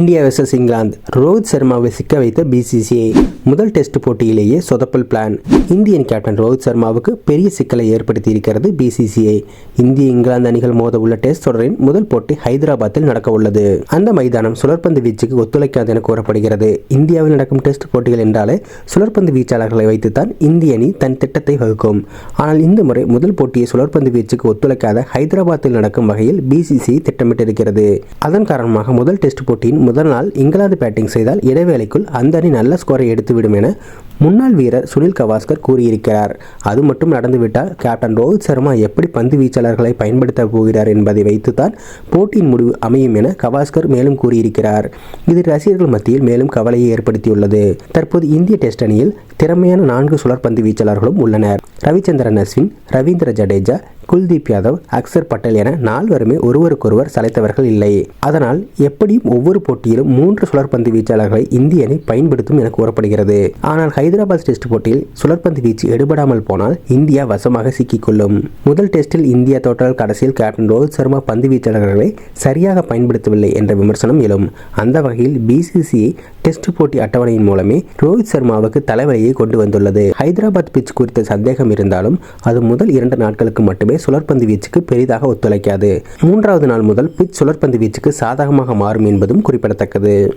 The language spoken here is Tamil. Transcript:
India versus England. ரோஹித் சர்மாவை சிக்க வைத்த பிசிசிஐ முதல் டெஸ்ட் போட்டியிலேயே சொதப்பல் பிளான் இந்தியன் கேப்டன் ரோஹித் சர்மாவுக்கு பெரிய சிக்கலை ஏற்படுத்தி இருக்கிறது பிசிசிஐ இந்திய இங்கிலாந்து அணிகள் மோத உள்ள டெஸ்ட் தொடரின் முதல் போட்டி ஹைதராபாத்தில் நடக்க உள்ளது. அந்த மைதானம் சுழற்பந்து வீச்சுக்கு ஒத்துழைக்காது என கூறப்படுகிறது. இந்தியாவில் நடக்கும் டெஸ்ட் போட்டிகள் என்றாலே சுழற்பந்து வீச்சாளர்களை வைத்துத்தான் இந்திய அணி தன் திட்டத்தை வகுக்கும். ஆனால் இந்த முறை முதல் போட்டியை சுழற்பந்து வீச்சுக்கு ஒத்துழைக்காத ஹைதராபாத்தில் நடக்கும் வகையில் பிசிசிஐ திட்டமிட்டிருக்கிறது. அதன் காரணமாக முதல் டெஸ்ட் போட்டியின் முதல் நாள் இங்கிலாந்து பேட்டிங் செய்தால் இடைவேளைக்குள் அந்த அணி நல்ல ஸ்கோரை எடுத்துவிடும் என முன்னாள் வீரர் சுனில் கவாஸ்கர் கூறியிருக்கிறார். அது மட்டும் நடந்துவிட்டால் கேப்டன் ரோஹித் சர்மா எப்படி பந்து வீச்சாளர்களை பயன்படுத்த போகிறார் என்பதை வைத்துத்தான் போட்டியின் முடிவு அமையும் என கவாஸ்கர் மேலும் கூறியிருக்கிறார். இது ரசிகர்கள் மத்தியில் மேலும் கவலையை ஏற்படுத்தியுள்ளது. தற்போது இந்திய டெஸ்ட் அணியில் திறமையான நான்கு சுழற்பந்து வீச்சாளர்களும் உள்ளனர். ரவிச்சந்திரன் அஸ்வின் ரவீந்திர ஜடேஜா குல்தீப் யாதவ் அக்சர் பட்டேல் என நால்வருமே ஒருவருக்கொருவர் சளைத்தவர்கள் இல்லை. அதனால் எப்படியும் ஒவ்வொரு போட்டியிலும் மூன்று சுழற்பந்து வீச்சாளர்களை இந்திய அணி பயன்படுத்தும் என கூறப்படுகிறது. ஆனால் ஹைதராபாத் டெஸ்ட் போட்டியில் சுழற்பந்து வீச்சு எடுபடாமல் போனால் இந்தியா வசமாக சிக்கிக்கொள்ளும். முதல் டெஸ்டில் இந்தியா தோற்றால் கடைசியில் கேப்டன் ரோஹித் சர்மா பந்து வீச்சாளர்களை சரியாக பயன்படுத்தவில்லை என்ற விமர்சனம் எழும். அந்த வகையில் பிசிசிஐ டெஸ்ட் போட்டி அட்டவணையின் மூலமே ரோஹித் சர்மாவுக்கு தலைவலியை கொண்டு வந்துள்ளது. ஹைதராபாத் பிச் குறித்த சந்தேகம் இருந்தாலும் அது முதல் இரண்டு நாட்களுக்கு மட்டுமே சுழற்பந்து வீச்சுக்கு பெரிதாக ஒத்துழைக்காது. மூன்றாவது நாள் முதல் பிச் சுழற்பந்து வீச்சுக்கு சாதகமாக மாறும் என்பதும் குறிப்பிடத்தக்கது.